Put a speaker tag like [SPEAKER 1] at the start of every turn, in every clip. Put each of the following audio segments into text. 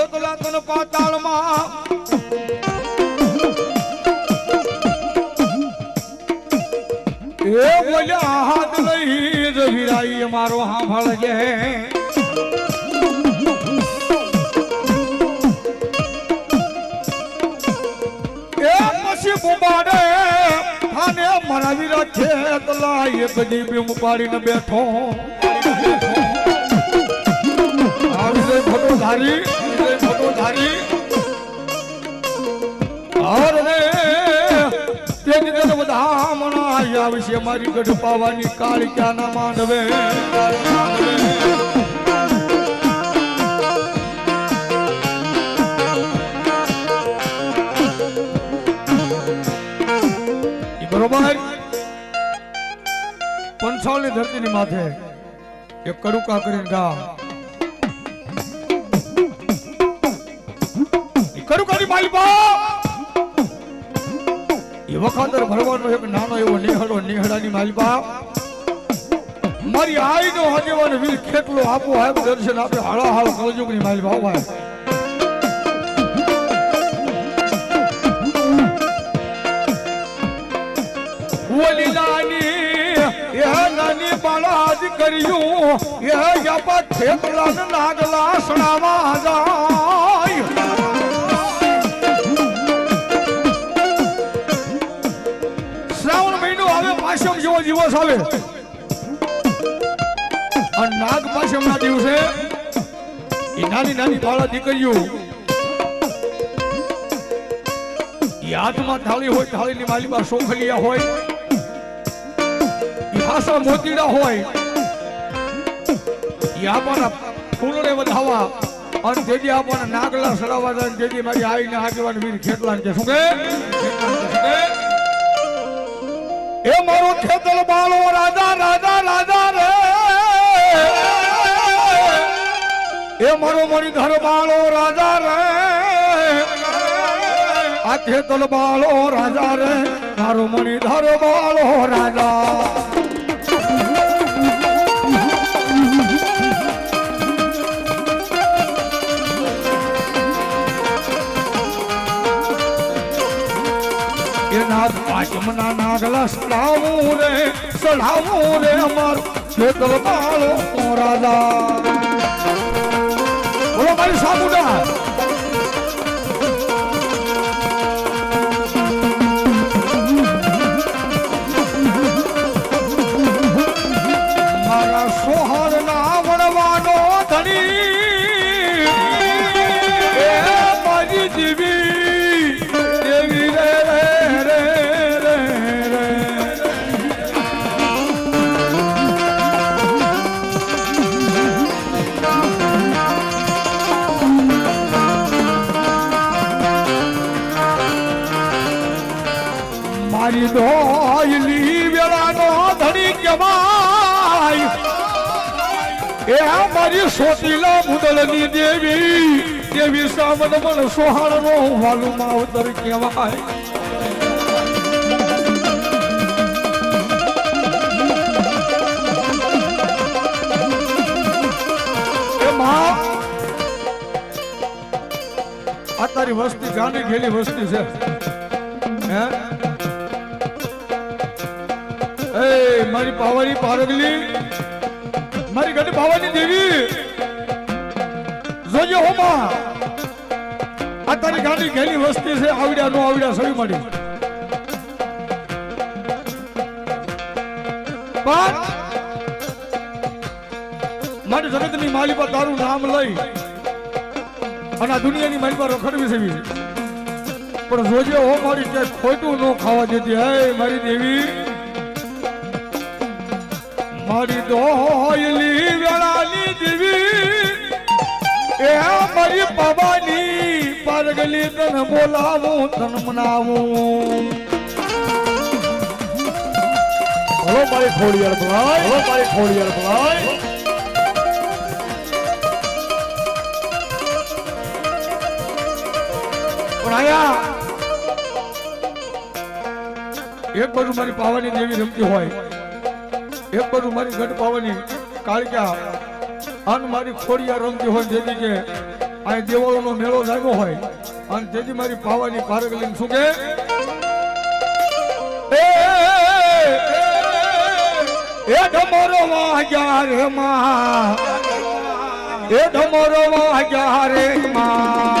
[SPEAKER 1] જાણું ખેતલા તન પાતાળમાં. એ બોલ્યા, હાથ લઈ રવિરાઈ મારો સાંભળજે એ પછી બુબાડે પાડીને બેઠો. આવી ધારી. મણા મારી ગઢ પાવાની કાળ ક્યાં ના માંડવે બરોબર? પંચાળની ધરતીની માથે એક કડુકા કરીને ગા માલિપા એ વખાતર ભરવાનો એક નાનો એવો નેહડો નેહડાની માલિપા મારી આઈનો હજેવાને વીર ખેટલો આપો આપ દર્શન આપે, હાળા હાળ કલજુગની માલિપા ભાઈ ઓલી નાની એ નાની બાળાજ કર્યું, એ યાપા ખેતલા નાગલા સણાવા જાય દિવસ આવે અને નાગ પાછમ ના દિવસે એ નાની નાની બાળા દીકરીઓ હાથમાં થાળી હોય, થાળીની માલીમાં સોખલિયા હોય હાસા મોતીડા હોય ઈ આપણને ફૂલને વધાવા અને તેથી આપણને નાગલા સડાવવા જાય મારી આવીને આગેવાન વીર ખેતલા શું કે? એ મારો ખેતર બાળો રાજા રાજા રાજા રે. એ મારો મારી ઘર બાળો રાજા રે. આ ખેતર બાળો રાજા રે. મારો મણી ધર બાળો રાજા નાથ પાચમના નાગલા સડાવું રે સડાવું રે અમાર ખેતર બાળો રાજા. બોલો મારી સામુડા આ મારી સોટીલા મુદલની દેવી દેવી સામન સોહાણ નો વાલું માવતર કહેવાય. આ તારી વસ્તી ગાંડી ઘેલી વસ્તી છે. હે? એ મારી પાવાની પારગલી મારી ગઢ ભાવાની દેવી. જોજો હો માં આ તારી ગાડી ઘેલી વસ્તી છે, આવડ્યા નો આવડ્યા સવી મળી. પણ મારી જગતની માલી પર તારું નામ લઈ અને આ દુનિયાની માલી પર રખડવી છે પણ જોજે હો મારી ક્યાંય ખોટું ન ખાવા દેતી, હે મારી દેવી મારી દોયલી વેળાની દેવી. એ મારી બાબાની પારગલી તન બોલાવું, તન મનાવું.
[SPEAKER 2] હલો મારી ખોડિયાર ભલાઈ હલો મારી ખોડિયાર ભાઈ.
[SPEAKER 1] પણ આયા. એક બાજુ મારી પાવાની દેવી રમતી હોય. એક બધું મારી ગઢ પાવાની કાળિકા અન મારી ખોડિયા રમતી હોય જેથી કે આ દેવળનો મેળો લાગ્યો હોય. અને તેથી મારી પાવાની પારગલીન શું કે? એ ડમરો વાગ્યા રે માં. એ ડમરો વાગ્યા રે માં.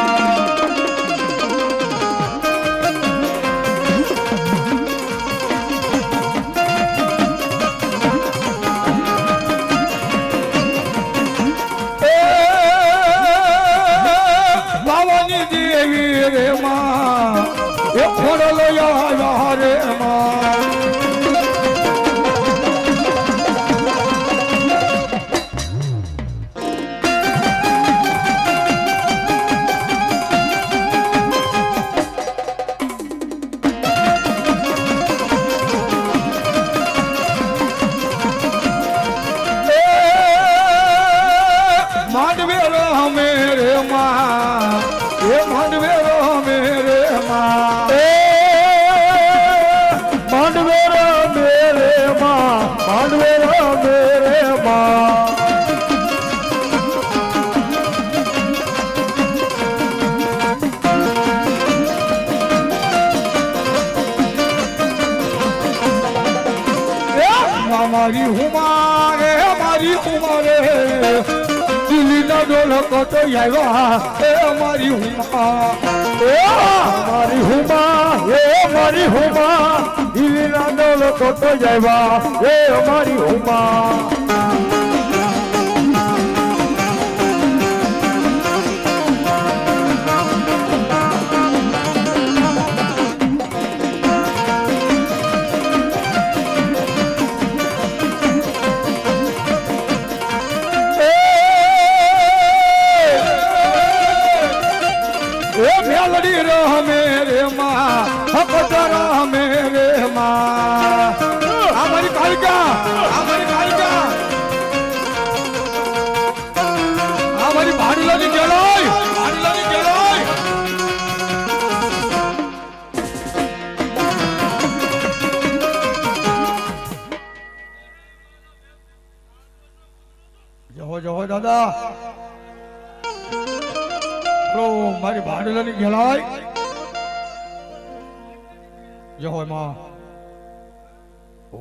[SPEAKER 2] મેરે માં
[SPEAKER 1] એ મારી હુમા રે મારી હુમા રે દિલ્હીના ડોલકો તો આવ્યા એ મારી હુમા
[SPEAKER 2] એ મારી હુમા એ મારી હુમા દિલ્હીના ડોલ કોટો આવ્યા એ મારી હુમા
[SPEAKER 1] દાદા. મારી ભાડેલાની ઘેલાય જો હોયમાં.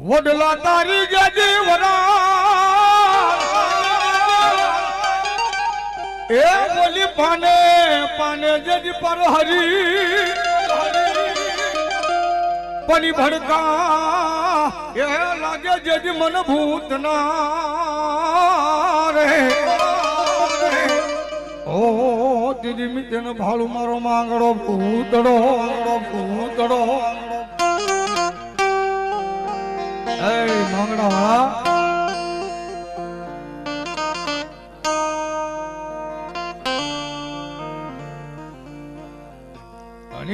[SPEAKER 1] વડલા તારી જજે વરા એ બોલી, પાને પાને જજ પર હરી. પની ભડકા, એ લાગે જજ મન ભૂતના ઓ દીદી મિત્રનો ભાળું મારો માંગડો ભૂતડો ભૂતડો. એ માંગડા વાળા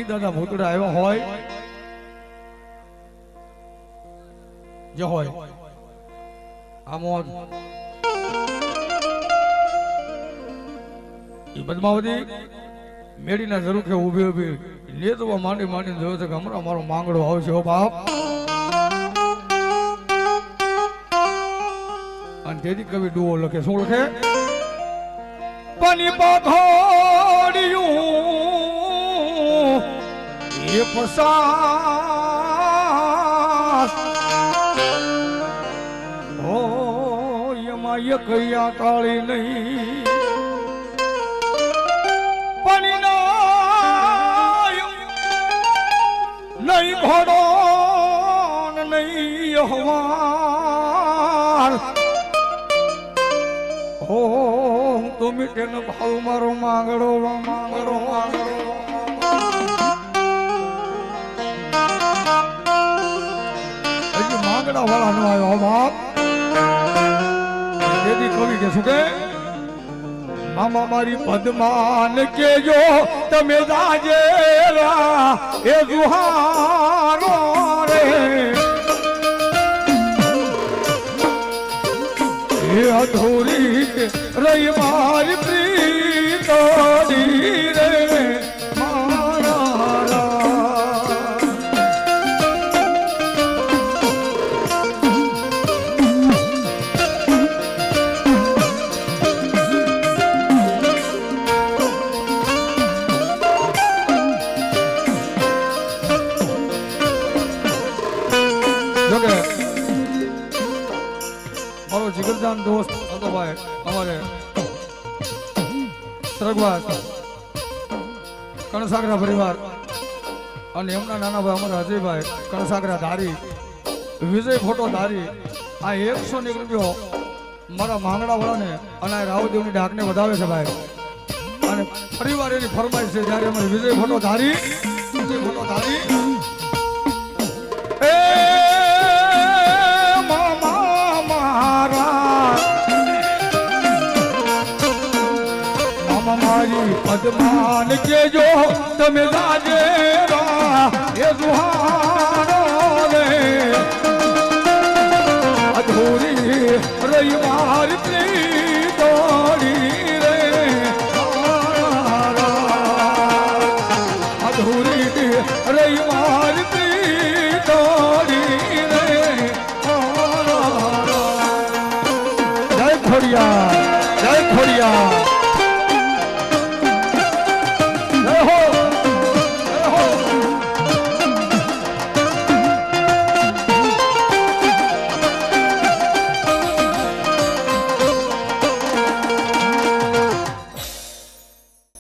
[SPEAKER 1] દાદા ભૂતડા આવ્યા હોય, જે હોય એ પદ્માવતી, મેળીના ઝરૂખે ઊભી ઊભી. લેતવા માંડી માંડીને જોયો છે કે હમણાં મારો માંગડો આવશે, હો બાપ. અને તેથી કવિ ડુઓ લખે, શું લખે? પની પાથોડિયું એ પસાસ. ઓ એમાં એ કૈયા કાળી નહીં ઘોડો નહીં હવાર હો તું મીઠેનો ભાવ મારો માંગડો માંગડો માંગડો. આવ્યો બાપ. તેથી કવિ કે મામા મારી પદમાન કેજો, તમે જાજેરા એ જુહારો રે અધૂરી રહી જાન દોસ્ત હતો અમારે સરગવાસ કણસાગરા પરિવાર અને એમના નાના ભાઈ અમારા અજયભાઈ કણસાગરા ધારી, વિજય ફોટો ધારી, આ એકસો ને રૂપિયો મારા માંગડા અને આ રાવદેવની ઢાકને વધાવે છે ભાઈ. અને ફરીવાર એની ફરમાઈશ છે, જ્યારે અમારે વિજય ફોટો ધારી વિજય ફોટો ધારી મામા મારી પદમાન કેજો તમે રાજે એ સુહારો રે અધૂરી રહી મારી પ્રીતોડી